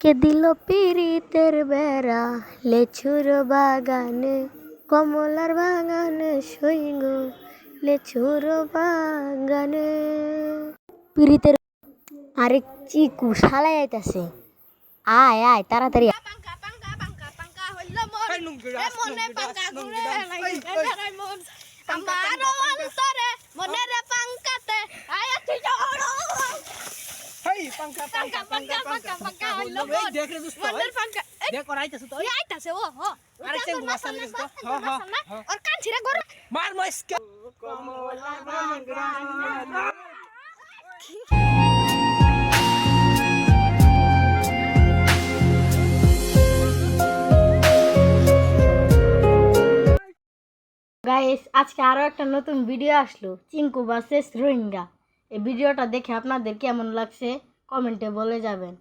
কে দিল পিরিতের বেড়া? লেছুর বাগানে কমলার বাগানে সইগ লেছুর বাগানে। পিরিতের আরে চিকু শালাই আইতাছে আয় আয় তাড়াতাড়ি আয়। পাঙ্কা. দেখ রে দোস্ত pangka. Eh, তো. আরে মাসাল তো হ হ. মার গাইস আজকে আরও একটা নতুন ভিডিও আসলো চিঙ্কু ভার্সেস রোহিঙ্গা। এই ভিডিওটা দেখে আপনাদের কেমন লাগছে? কমেন্টে বলে যাবেন।